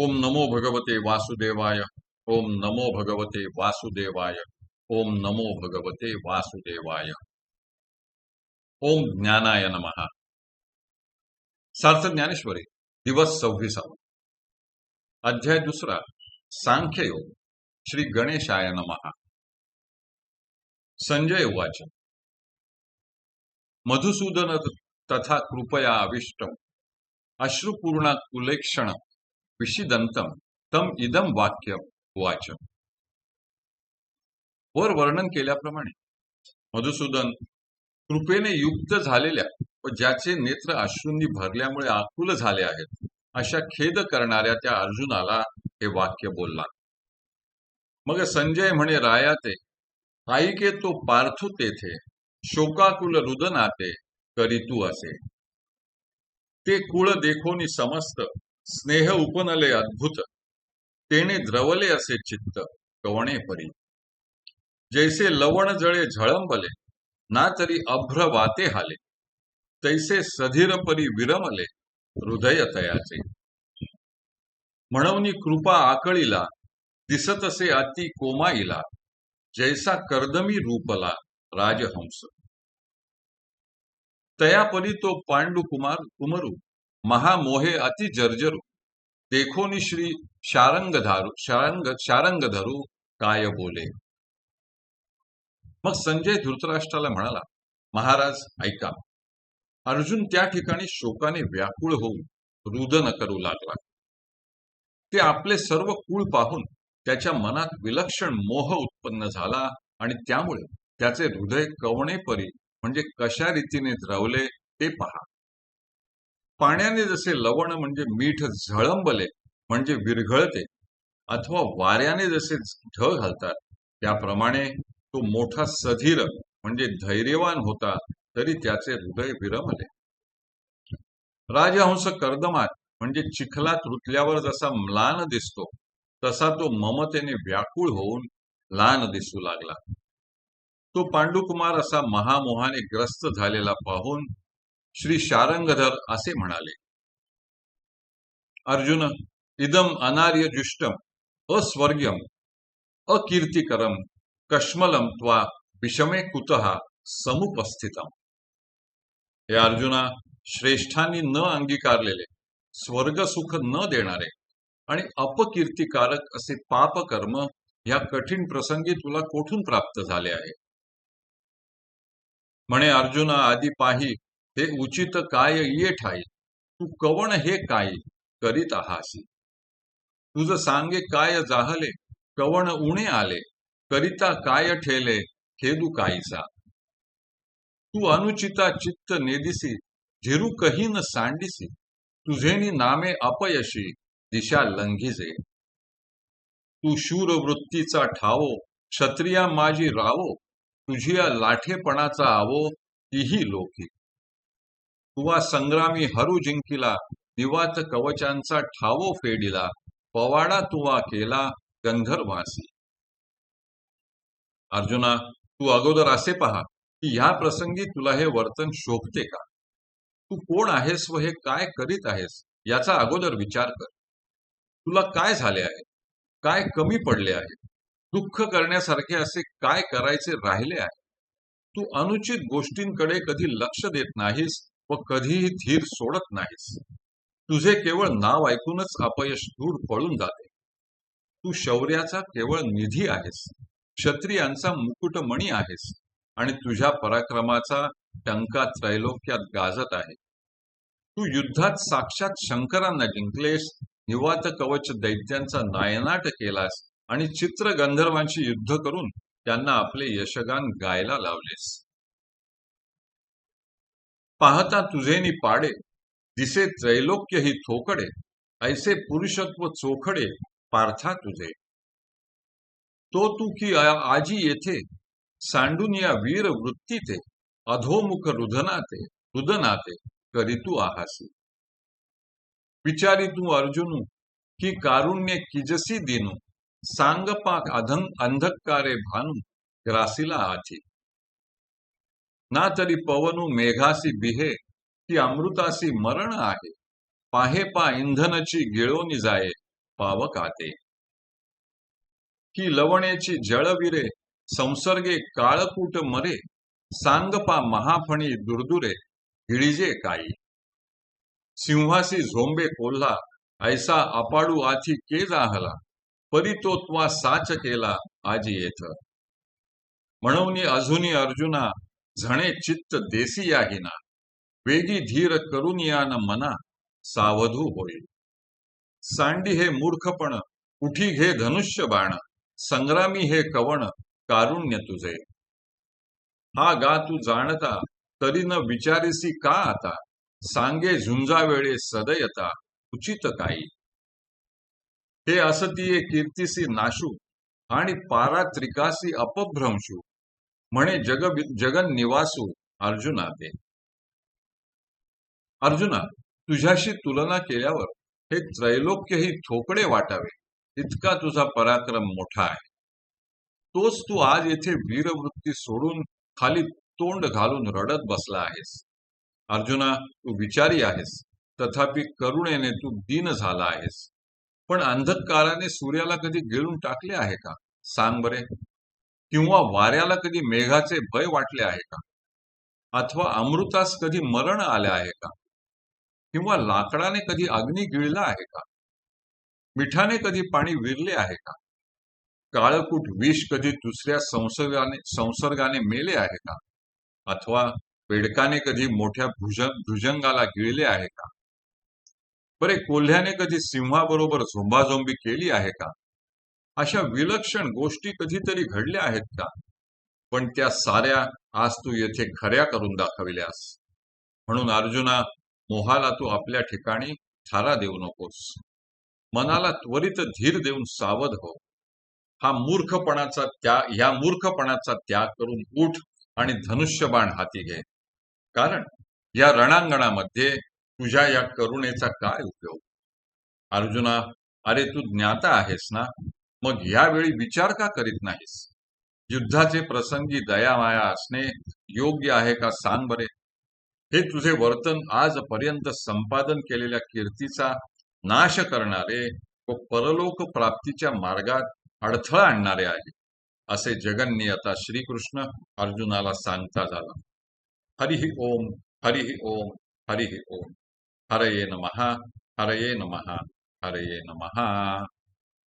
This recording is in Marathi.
ओम नमो भगवते वासुदेवाय ओम नमो भगवते वासुदेवाय ओम नमो भगवते वासुदेवाय। ओम ज्ञानाय नमहा सार्थ ज्ञानेश्वरी दिवस सव्वीसावा। अध्याय दुसरा सांख्ययोग श्री गणेशाय नमहा संजय उवाच। मधुसूदन तथा कृपया अविष्ट अश्रुपूर्णा कुलेक्षण विशिदंतम तम इदम वाक्य वाच वर वर्णन केल्याप्रमाणे मधुसूदन कृपेने युक्त झालेल्या व ज्याचे नेत्र अश्रूंनी भरल्यामुळे आकुल झाले आहेत अशा खेद करणाऱ्या त्या अर्जुनाला हे वाक्य बोलला मग संजय म्हणे राया ते आईके तो पार्थू तेथे शोकाकुल रुदनाते करी तू असे. ते कुळ देखोनी समस्त स्नेह उपनले अद्भुत तेने द्रवले असे चित्त कवणे परी. जैसे लवण जळे झळंबले ना तरी अभ्र वाते हाले. तैसे सधीर परी विरमले हृदय तयाचे. म्हणून कृपा आकळीला दिसतसे अति कोमाईला जैसा कर्दमी रूपला राजहंस. तयापरी तो पांडू कुमार कुमरू महामोहे अति जर्जरू। देखोनी श्री शारंगधारू शारंग शारंगधरू काय बोले। मग संजय धृतराष्ट्राला म्हणाला महाराज ऐका. अर्जुन त्या ठिकाणी शोकाने व्याकुळ होऊन रुदन करू लागला. ते आपले सर्व कुळ पाहून त्याच्या मनात विलक्षण मोह उत्पन्न झाला आणि त्यामुळे त्याचे हृदय कवणे परी म्हणजे कशा रीतीने द्रवले ते पहा. पाण्याने जसे लवण म्हणजे मीठ झळंबले म्हणजे विरघळते अथवा वाऱ्याने जसे ढ घालतात त्याप्रमाणे तो मोठा सधीर म्हणजे धैर्यवान होता तरी त्याचे हृदय विरमले. राजहंस कर्दमात म्हणजे चिखलात रुतल्यावर जसा म्लान दिसतो तसा तो ममतेने व्याकुळ होऊन लान दिसू लागला. तो पांडुकुमार असा महामोहाने ग्रस्त झालेला पाहून श्री शारंगधर असे म्हणाले अर्जुन इदम अनार्य जुष्टम अस्वर्ग्यम अकीर्तिकरम कश्मलम त्वा विषमे कुतहा समुपस्थितम. हे अर्जुना श्रेष्ठांनी न अंगीकारलेले स्वर्ग सुख न देणारे आणि अपकीर्तिकारक असे पाप कर्म या कठीण प्रसंगी तुला कोठून प्राप्त झाले आहे? म्हणे अर्जुना आधी पाही हे उचित काय ये ठाई? तू कवण हे काय करीत आहासी? तुझ सांगे काय जाहले? कवण उणे आले? करिता काय ठेले? खेदू काहीसा? तू अनुचिता चित्त नेदिसी झिरू कहीन सांडिसी तुझेनी नामे अपयशी दिशा लंघिजे. तू शूर वृत्तीचा ठावो क्षत्रिया माझी रावो तुझिया लाठेपणाचा आवो तीही लोकी. तुवा संग्रामी हरू जिंकिला दिवात कवचांचा ठावो फेडिला पवाडा तुवा केला गंधर्वासी. अर्जुना तू अगोदर असे पहा की ह्या प्रसंगी तुला हे वर्तन शोभते का? तू कोण आहेस व हे काय करीत आहेस याचा अगोदर विचार कर. तुला काय झाले आहे? काय कमी पडले आहे? दुःख करण्यासारखे असे काय करायचे राहिले आहे? तू अनुचित गोष्टींकडे कधी लक्ष देत नाहीस व कधीही धीर सोडत नाहीस. तुझे केवळ नाव ऐकूनच अपयश दूर पळून जाते. तू शौर्याचा केवळ निधी आहेस. क्षत्रियांचा मुकुटमणी आहेस. आणि तुझ्या पराक्रमाचा टंका त्रैलोक्यात गाजत आहे. तू युद्धात साक्षात शंकरांना जिंकलेस निवात कवच दैत्यांचा नायनाट केलास आणि चित्र गंधर्वांशी युद्ध करून त्यांना आपले यशगान गायला लावलेस. पाहता तुझेनी पाडे दिसे त्रैलोक्य ही थोकडे ऐसे पुरुषत्व चोखडे पार्था तुझे. तो तू की आजी येथे, सांडून या वीर वृत्तीते अधोमुख रुधनाते रुदनाते करी तू आहासी. विचारी तू अर्जुनू, की कारुण्य किजसी दिनू सांग पाक अधं, अंधकारे भानू, ग्रासीला आची ना तरी पवनू मेघासी बिहे ती अमृतासी मरण आहे. पाहे पा इंधनची गिळोनी जाये पावकाते की लवणेची जळविरे संसर्गे काळकूट मरे सांगपा महाफणी दुर्दुरे हिळिजे काई. सिंहासी झोंबे कोल्हा ऐसा अपाडू आथी के जाहला परी तो त्वा साच केला आजी येथ. म्हणून अजूनी अर्जुना झणे चित्त देसी याहिना वेगी धीर करून यान मना सावधू होईल. सांडी हे मूर्खपण उठी घे धनुष्य बाण संग्रामी हे कवण कारुण्य तुझे. हा गा तू जाणता तरी न विचारिसी का आता सांगे झुंजा वेळे सदयता उचित काही. हे असतीये कीर्तिसी नाशू आणि पारात्रिकासी अपभ्रंशू. म्हणे जग जगन निवासू अर्जुना ते अर्जुना तुझ्याशी तुलना केल्यावर हे त्रैलोक्यही थोकडे वाटावे. इतका तुझा पराक्रम मोठा आहे. तोच तू आज येथे वीरवृत्ती सोडून खाली तोंड घालून रडत बसला आहेस. अर्जुना तू विचारी आहेस. तथापि करुणेने तू दीन झाला आहेस. पण अंधकाराने सूर्याला कधी गिळून टाकले आहे का? सांग बरे. किंवा वाऱ्याला कधी मेघाचे भय वाटले आहे का? अथवा अमृतास कधी मरण आले आहे का? किंवा लाकडाने कधी अग्नी गिळला आहे का? मिठाने कधी पाणी विरले आहे का? काळकूट विष कधी दुसऱ्या संसर्गाने संसर्गाने मेले आहे का? अथवा पेडकाने कधी मोठ्या भुज भुजंगाला गिळले आहे का? बरे कोल्ह्याने कधी सिंहाबरोबर झोंबाझोंबी केली आहे का? अशा विलक्षण गोष्टी कधीतरी घडल्या आहेत का? पण त्या साऱ्या आज तू येथे खऱ्या करून दाखविल्यास. म्हणून अर्जुना मोहाला तू आपल्या ठिकाणी थारा देऊ नकोस. मनाला त्वरित धीर देऊन सावध हो. हा मूर्खपणाचा त्याग या मूर्खपणाचा त्याग करून उठ आणि धनुष्यबाण हाती घे. कारण या रणांगणामध्ये तुझ्या या करुणेचा काय उपयोग? अर्जुना अरे तू ज्ञाता आहेस ना? मग यावेळी विचार का करीत नाहीस? युद्धाचे प्रसंगी दयामाया असणे योग्य आहे का सांग बरे. हे तुझे वर्तन आजपर्यंत संपादन केलेल्या कीर्तीचा नाश करणारे व परलोक प्राप्तीच्या मार्गात अडथळा आणणारे आहे असे जगन्नी आता श्रीकृष्ण अर्जुनाला सांगता झाला. हरिहि ओम हरिहि ओम हरिहि ओम. हरये नमहा हरये नमहा हरये नमहा